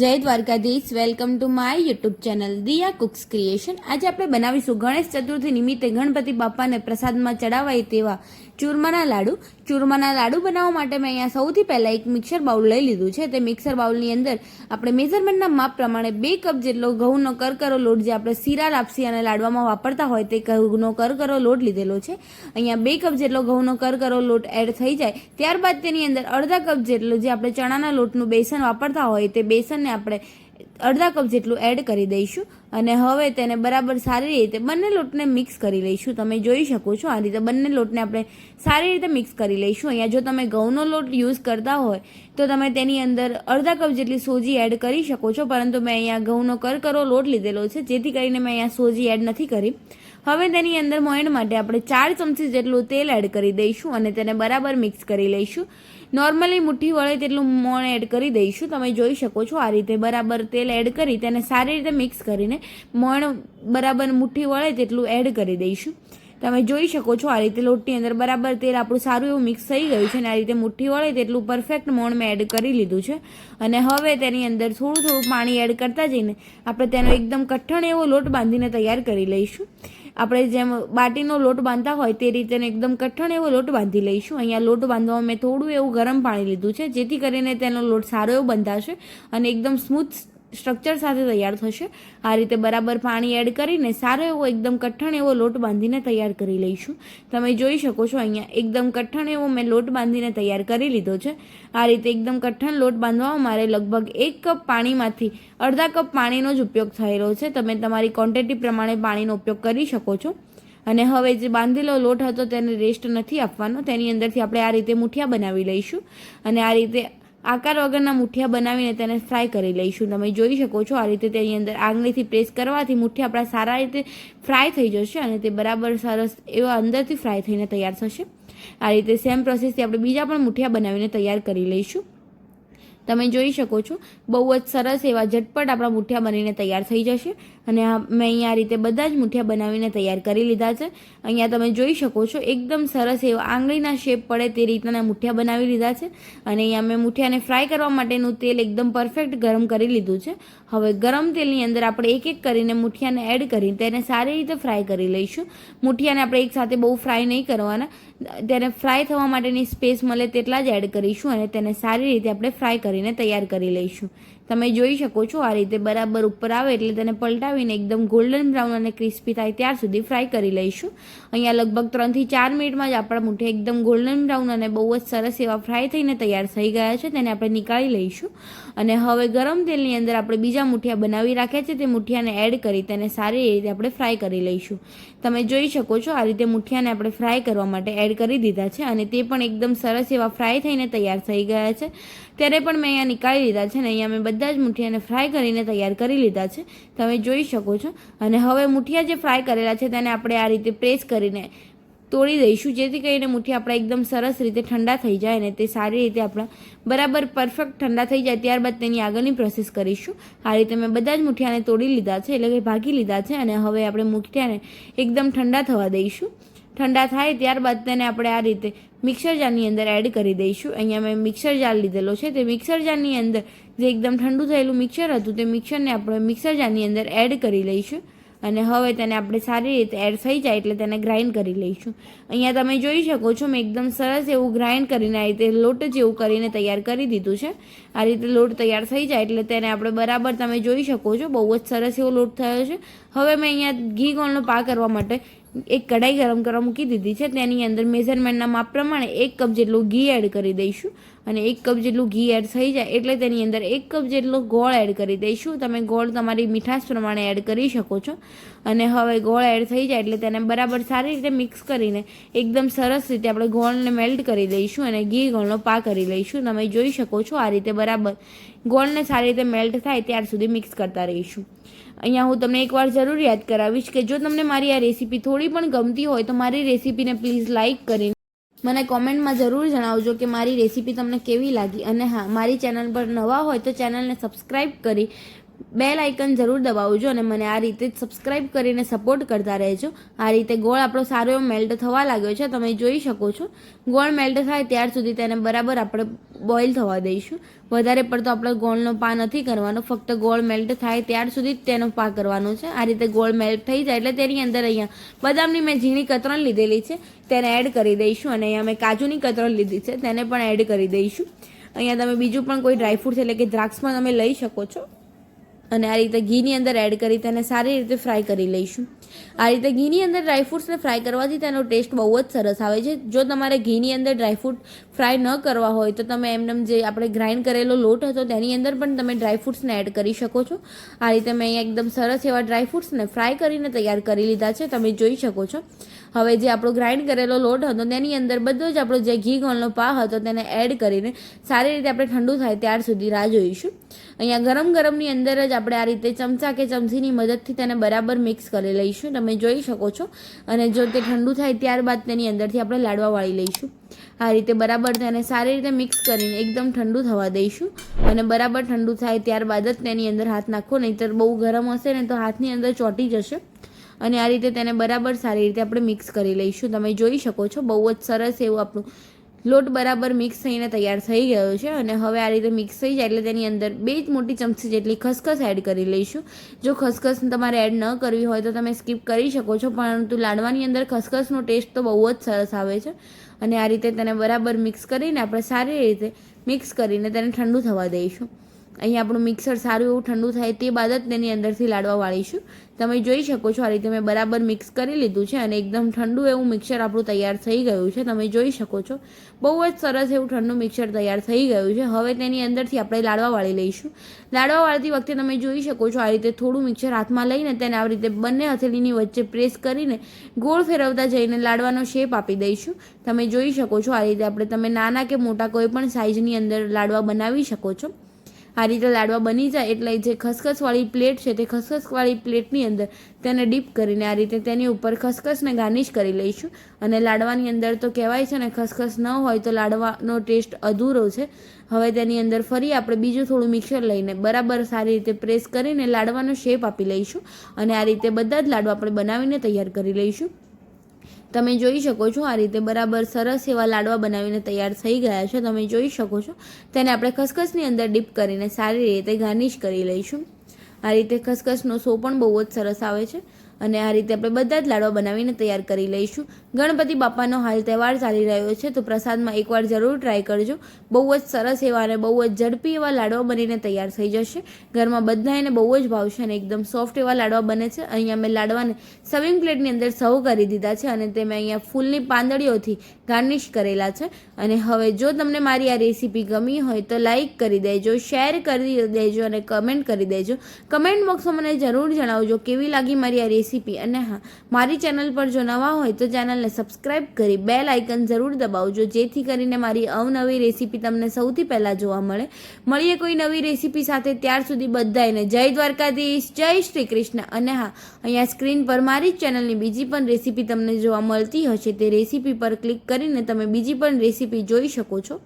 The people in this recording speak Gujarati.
જય Dwarkadhish. Welcome to my YouTube channel Diya cooks creation આજે આપણે બનાવીશું ગણેશ ચતુર્થી નિમિત્તે ગણપતિ બાપાને પ્રસાદમાં ચડાવાય તેવા ચૂરમાના લાડુ. ચૂરમાના લાડુ બનાવવા માટે મેં અહીંયા સૌથી પહેલાં એક મિક્સર બાઉલ લઈ લીધું છે. તે મિક્સર બાઉલની અંદર આપણે મેઝરમેન્ટના માપ પ્રમાણે બે કપ જેટલો ઘઉંનો કરકરો લોટ જે આપણે શીરા લાપસી અને લાડવામાં વાપરતા હોય તે ઘઉંનો કરકરો લોટ લીધેલો છે. અહીંયા બે કપ જેટલો ઘઉંનો કરકરો લોટ એડ થઈ જાય. ત્યારબાદ તેની અંદર અડધા કપ જેટલો જે આપણે ચણાના લોટનું બેસન વાપરતા હોય તે બેસનને આપણે અડધા કપ જેટલું એડ કરી દઈશું અને હવે તેને બરાબર સારી રીતે બંને લોટને મિક્સ કરી લઈશું. તમે જોઈ શકો છો આ રીતે બંને લોટને આપણે સારી રીતે મિક્સ કરી લઈશું. અહીંયા જો તમે ઘઉંનો લોટ યુઝ કરતા હોય, તો તમે તેની અંદર અડધા કપ જેટલી સોજી એડ કરી શકો છો. પરંતુ મેં અહીંયા ઘઉંનો કરકરો લોટ લીધેલો છે, જેથી કરીને મેં અહીંયા સોજી એડ નથી કરી. હવે તેની અંદર મોયણ માટે આપણે ચાર ચમચી જેટલું તેલ એડ કરી દઈશું અને તેને બરાબર મિક્સ કરી લઈશું. નોર્મલી મુઠ્ઠી વળે તેટલું મોણ એડ કરી દઈશું. તમે જોઈ શકો છો આ રીતે બરાબર તેલ એડ કરી તેને સારી રીતે મિક્સ કરીને મોણ બરાબર મુઠ્ઠી વળે તેટલું એડ કરી દઈશું. તમે જોઈ શકો છો, આ રીતે લોટની અંદર બરાબર તેલ આપણું સારું એવું મિક્સ થઈ ગયું છે અને આ રીતે મુઠ્ઠી વળે તેટલું પરફેક્ટ મોણ મેં એડ કરી લીધું છે. અને હવે તેની અંદર થોડું થોડું પાણી એડ કરતા જઈને આપણે તેનો એકદમ કઠણ એવો લોટ બાંધીને તૈયાર કરી લઈશું. આપણે જેમ બાટીનો લોટ બાંધતા હોય તે રીતે એકદમ કઠણ એવો લોટ બાંધી લઈશું. અહીંયા લોટ બાંધવામાં મેં થોડું એવું ગરમ પાણી લીધું છે, જેથી કરીને તેનો લોટ સારો એવો બંધાશે અને એકદમ સ્મૂથ સ્ટ્રક્ચર સાથે તૈયાર થશે. આ રીતે બરાબર પાણી એડ કરીને સારો એવો એકદમ કઠણ એવો લોટ બાંધીને તૈયાર કરી લઈશું. તમે જોઈ શકો છો અહીંયા એકદમ કઠણ એવો મેં લોટ બાંધીને તૈયાર કરી લીધો છે. આ રીતે એકદમ કઠણ લોટ બાંધવામાં મારે લગભગ એક કપ પાણીમાંથી અડધા કપ પાણીનો જ ઉપયોગ થયેલો છે. તમે તમારી ક્વોન્ટિટી પ્રમાણે પાણીનો ઉપયોગ કરી શકો છો. અને હવે જે બાંધેલો લોટ હતો તેને રેસ્ટ નથી આપવાનો. તેની અંદરથી આપણે આ રીતે મુઠિયા બનાવી લઈશું. અને આ રીતે આકાર વગરના મુઠિયા બનાવીને તેને ફ્રાય કરી લઈશું. તમે જોઈ શકો છો આ રીતે તેની અંદર આંગળીથી પ્રેસ કરવાથી મુઠિયા આપણા સારા રીતે ફ્રાય થઈ જશે અને તે બરાબર સરસ એવા અંદરથી ફ્રાય થઈને તૈયાર થશે. આ રીતે સેમ પ્રોસેસથી આપણે બીજા પણ મુઠિયા બનાવીને તૈયાર કરી લઈશું. તમે જોઈ શકો છો. બહુ જ સરસ એવા ઝટપટ આપણા મુઠિયા બનીને તૈયાર થઈ જશે. અને મેં અહીંયા આ રીતે બધા જ મુઠિયા બનાવીને તૈયાર કરી લીધા છે. અહીંયા તમે જોઈ શકો છો, એકદમ સરસ એવા આંગળીના શેપ પડે તે રીતના મુઠિયા બનાવી લીધા છે. અને અહીંયા મેં મુઠિયાને ફ્રાય કરવા માટેનું તેલ એકદમ પરફેક્ટ ગરમ કરી લીધું છે. હવે ગરમ તેલની અંદર આપણે એક એક કરીને મુઠિયાને એડ કરી તેને સારી રીતે ફ્રાય કરી લઈશું. મુઠિયાને આપણે એકસાથે બહુ ફ્રાય નહીં કરવાના. તેને ફ્રાય થવા માટેની સ્પેસ મળે તેટલા જ એડ કરીશું અને તેને સારી રીતે આપણે ફ્રાય કરીને તૈયાર કરી લઈશું. તમે જોઈ શકો છો આ રીતે બરાબર ઉપર આવે એટલે તેને પલટાવીને એકદમ ગોલ્ડન બ્રાઉન અને ક્રિસ્પી થાય ત્યાર સુધી ફ્રાય કરી લઈશું. અહીંયા લગભગ ત્રણથી ચાર મિનિટમાં જ આપણા મુઠ્ઠી એકદમ ગોલ્ડન બ્રાઉન અને બહુ જ સરસ એવા ફ્રાય થઈને તૈયાર થઈ ગયા છે, તેને આપણે નીકાળી લઈશું. અને હવે ગરમ તેલની અંદર આપણે બીજા મુઠિયા બનાવી રાખ્યા છે, તે મુઠિયાને એડ કરી તેને સારી રીતે આપણે ફ્રાય કરી લઈશું. તમે જોઈ શકો છો આ રીતે મુઠિયાને આપણે ફ્રાય કરવા માટે એડ કરી દીધા છે અને તે પણ એકદમ સરસ એવા ફ્રાય થઈને તૈયાર થઈ ગયા છે. ત્યારે પણ મેં અહીંયા નીકાળી દીધા છે ને અહીંયા મેં બધા જ મુઠિયાને ફ્રાય કરીને તૈયાર કરી લીધા છે. તમે જોઈ શકો છો. અને હવે મુઠિયા જે ફ્રાય કરેલા છે તેને આપણે આ રીતે પ્રેસ કરીને તોડી દઈશું. જેથી કરીને મુઠ્ઠી આપણા એકદમ સરસ રીતે ઠંડા થઈ જાય અને તે સારી રીતે આપણા બરાબર પરફેક્ટ ઠંડા થઈ જાય. ત્યારબાદ તેની આગળની પ્રોસેસ કરીશું. આ રીતે મેં બધા જ મુઠિયાને તોડી લીધા છે, એટલે કે ભાગી લીધા છે. અને હવે આપણે મુઠિયાને એકદમ ઠંડા થવા દઈશું. ઠંડા થાય ત્યારબાદ તેને આપણે આ રીતે મિક્સર જારની અંદર એડ કરી દઈશું. અહીંયા મેં મિક્સર જાર લીધેલો છે. તે મિક્સર જારની અંદર જે એકદમ ઠંડુ થયેલું મિક્સર હતું તે મિક્સરને આપણે મિક્સર જારની અંદર એડ કરી લઈશું. અને હવે તેને આપણે સારી રીતે એડ થઈ જાય એટલે તેને ગ્રાઇન્ડ કરી લઈશું. અહીંયા તમે જોઈ શકો છો મેં એકદમ સરસ એવું ગ્રાઇન્ડ કરીને આ રીતે લોટ જેવું કરીને તૈયાર કરી દીધું છે. આ રીતે લોટ તૈયાર થઈ જાય એટલે તેને આપણે બરાબર તમે જોઈ શકો છો બહુ જ સરસ એવો લોટ થયો છે. હવે મેં અહીંયા ઘી ગોળનો પા કરવા માટે એક કઢાઈ ગરમ કરવા મૂકી દીધી છે. તેની અંદર મેઝરમેન્ટના માપ પ્રમાણે એક કપ જેટલું ઘી એડ કરી દઈશું. અને એક કપ જેટલું ઘી એડ થઈ જાય એટલે તેની અંદર એક કપ જેટલો ગોળ એડ કરી દઈશું. તમે ગોળ તમારી મીઠાશ પ્રમાણે એડ કરી શકો છો. અને હવે ગોળ એડ થઈ જાય એટલે તેને બરાબર સારી રીતે મિક્સ કરીને એકદમ સરસ રીતે આપણે ગોળને મેલ્ટ કરી દઈશું અને ઘી ગોળનો પા કરી લઈશું. તમે જોઈ શકો છો આ રીતે બરાબર ગોળને સારી રીતે મેલ્ટ થાય ત્યાર સુધી મિક્સ કરતા રહીશું. અહીંયા હું તમને એકવાર જરૂર યાદ કરાવીશ કે જો તમને મારી આ રેસીપી થોડી પણ ગમતી હોય તો મારી રેસીપીને પ્લીઝ લાઇક કરીને મને કોમેન્ટમાં જરૂર જણાવજો કે મારી રેસીપી તમને કેવી લાગી. અને હા, મારી ચેનલ પર નવા હોય તો ચેનલને સબસ્ક્રાઈબ કરી બેલ આઇકન જરૂર દબાવજો અને મને આ રીતે સબસ્ક્રાઇબ કરીને સપોર્ટ કરતા રહેજો. આ રીતે ગોળ આપણો સારો એવો મેલ્ટ થવા લાગ્યો છે, તમે જોઈ શકો છો. ગોળ મેલ્ટ થાય ત્યાર સુધી તેને બરાબર આપણે બોઇલ થવા દઈશું. વધારે પડતો આપણે ગોળનો પા નથી કરવાનો, ફક્ત ગોળ મેલ્ટ થાય ત્યાર સુધી જ તેનો પા કરવાનો છે. આ રીતે ગોળ મેલ્ટ થઈ જાય એટલે તેની અંદર અહીંયા બદામની મેં ઝીણી કતરણ લીધેલી છે, તેને એડ કરી દઈશું અને અહીંયા મેં કાજુની કતરણ લીધી છે, તેને પણ એડ કરી દઈશું. અહીંયા તમે બીજું પણ કોઈ ડ્રાયફ્રૂટ્સ એટલે કે દ્રાક્ષ પણ તમે લઈ શકો છો. અને આ રીતે ઘીની અંદર એડ કરી તેને સારી રીતે ફ્રાય કરી લઈશું. આ રીતે ઘીની અંદર ડ્રાયફ્રૂટ્સને ફ્રાય કરવાથી તેનો ટેસ્ટ બહુ જ સરસ આવે છે. જો તમારે ઘીની અંદર ડ્રાયફ્રૂટ ફ્રાય ન કરવા હોય તો તમે એમને જે આપણે ગ્રાઇન્ડ કરેલો લોટ હતો તેની અંદર પણ તમે ડ્રાયફ્રૂટ્સને એડ કરી શકો છો. આ રીતે મેં અહીંયા એકદમ સરસ એવા ડ્રાયફ્રૂટ્સને ફ્રાય કરીને તૈયાર કરી લીધા છે. તમે જોઈ શકો છો. હવે જે આપણો ગ્રાઇન્ડ કરેલો લોટ હતો તેની અંદર બધો જ આપણો જે ઘી ગોળનો પા હતો તેને એડ કરીને સારી રીતે આપણે ઠંડુ થાય ત્યાર સુધી રાહ જોઈશું. અહીંયા ગરમ ગરમની અંદર જ આપણે આ રીતે ચમચા કે ચમચીની મદદથી તેને બરાબર મિક્સ કરી લઈશું. તમે જોઈ શકો છો. અને જો તે ઠંડુ થાય ત્યારબાદ તેની અંદરથી આપણે લાડવા વાળી લઈશું. આ રીતે બરાબર તેને સારી રીતે મિક્સ કરીને એકદમ ઠંડુ થવા દઈશું. અને બરાબર ઠંડુ થાય ત્યારબાદ જ તેની અંદર હાથ નાખો. નહીંતર બહુ ગરમ હશે ને તો હાથની અંદર ચોંટી જશે. અને આ રીતે તેને બરાબર સારી રીતે આપણે મિક્સ કરી લઈશું. તમે જોઈ શકો છો. બહુ જ સરસ એવું આપણું લોટ બરાબર મિક્સ થઈને તૈયાર થઈ ગયો છે અને હવે આ રીતે મિક્સ થઈ જાય એટલે તેની અંદર બે જ મોટી ચમચી જેટલી ખસખસ એડ કરી લઈશું. જો ખસખસ તમારે એડ ન કરવી હોય તો તમે સ્કીપ કરી શકો છો, પરંતુ લાડવાની અંદર ખસખસનો ટેસ્ટ તો બહુ જ સરસ આવે છે. અને આ રીતે તેને બરાબર મિક્સ કરીને આપણે સારી રીતે મિક્સ કરીને તેને ઠંડુ થવા દઈશું. અહીં આપણું મિક્સર સારું એવું ઠંડુ થાય તે બાદ જ તેની અંદરથી લાડવા વાળીશું. તમે જોઈ શકો છો આ રીતે મેં બરાબર મિક્સ કરી લીધું છે અને એકદમ ઠંડુ એવું મિક્સર આપણું તૈયાર થઈ ગયું છે. તમે જોઈ શકો છો. બહુ જ સરસ એવું ઠંડુ મિક્સર તૈયાર થઈ ગયું છે. હવે તેની અંદરથી આપણે લાડવા વાળી લઈશું. લાડવા વાળતી વખતે તમે જોઈ શકો છો આ રીતે થોડું મિક્સર હાથમાં લઈને તેને આ રીતે બંને હથેળીની વચ્ચે પ્રેસ કરીને ગોળ ફેરવતા જઈને લાડવાનો શેપ આપી દઈશું. તમે જોઈ શકો છો આ રીતે આપણે તમે નાના કે મોટા કોઈ પણ સાઇઝની અંદર લાડવા બનાવી શકો છો. આ રીતે લાડવા બની જાય એટલે જે ખસખસવાળી પ્લેટ છે તે ખસખસવાળી પ્લેટની અંદર તેને ડીપ કરીને આ રીતે તેની ઉપર ખસખસને ગાર્નિશ કરી લઈશું. અને લાડવાની અંદર તો કહેવાય છે ને ખસખસ ન હોય તો લાડવાનો ટેસ્ટ અધૂરો છે. હવે તેની અંદર ફરી આપણે બીજું થોડું મિક્સર લઈને બરાબર સારી રીતે પ્રેસ કરીને લાડવાનો શેપ આપી લઈશું. અને આ રીતે બધા જ લાડુ આપણે બનાવીને તૈયાર કરી લઈશું. તમે જોઈ શકો છો આ રીતે બરાબર સરસ એવા લાડવા બનાવીને તૈયાર થઈ ગયા છે. તમે જોઈ શકો છો. તેને આપણે ખસખસની અંદર ડીપ કરીને સારી રીતે ગાર્નિશ કરી લઈશું. આ રીતે ખસખસનો સો પણ બહુ જ સરસ આવે છે. અને આ રીતે આપણે બધા જ લાડવા બનાવીને તૈયાર કરી લઈશું. ગણપતિ બાપાનો હાલ તહેવાર ચાલી રહ્યો છે, તો પ્રસાદમાં એકવાર જરૂર ટ્રાય કરજો. બહુ જ સરસ એવા અને બહુ જ ઝડપી એવા લાડવા બનીને તૈયાર થઈ જશે. ઘરમાં બધાને બહુ જ ભાવશે અને એકદમ સોફ્ટ એવા લાડવા બને છે. અહીંયા મેં લાડવાને સર્વિંગ પ્લેટની અંદર સર્વ કરી દીધા છે અને તે મેં અહીંયા ફૂલની પાંદડીઓથી ગાર્નિશ કરેલા છે. અને હવે જો તમને મારી આ રેસીપી ગમી હોય તો લાઇક કરી દેજો શેર કરી દેજો અને કમેન્ટ કરી દેજો. કમેન્ટ બોક્સમાં મને જરૂર જણાવજો કેવી લાગી મારી આ રેસીપી અને હા, મારી ચેનલ પર જો નવા હોય તો ચેનલને સબસ્ક્રાઈબ કરી બેલ આઇકન જરૂર દબાવજો, જેથી કરીને મારી અવનવી રેસીપી તમને સૌથી પહેલાં જોવા મળે. મળીએ કોઈ નવી રેસીપી સાથે ત્યાર સુધી બધાને જય દ્વારકાધીશ, જય શ્રી કૃષ્ણ. અને હા, અહીંયા સ્ક્રીન પર મારી ચેનલની બીજી પણ રેસીપી તમને જોવા મળતી હશે. તે રેસીપી પર ક્લિક કરીને તમે બીજી પણ રેસીપી જોઈ શકો છો.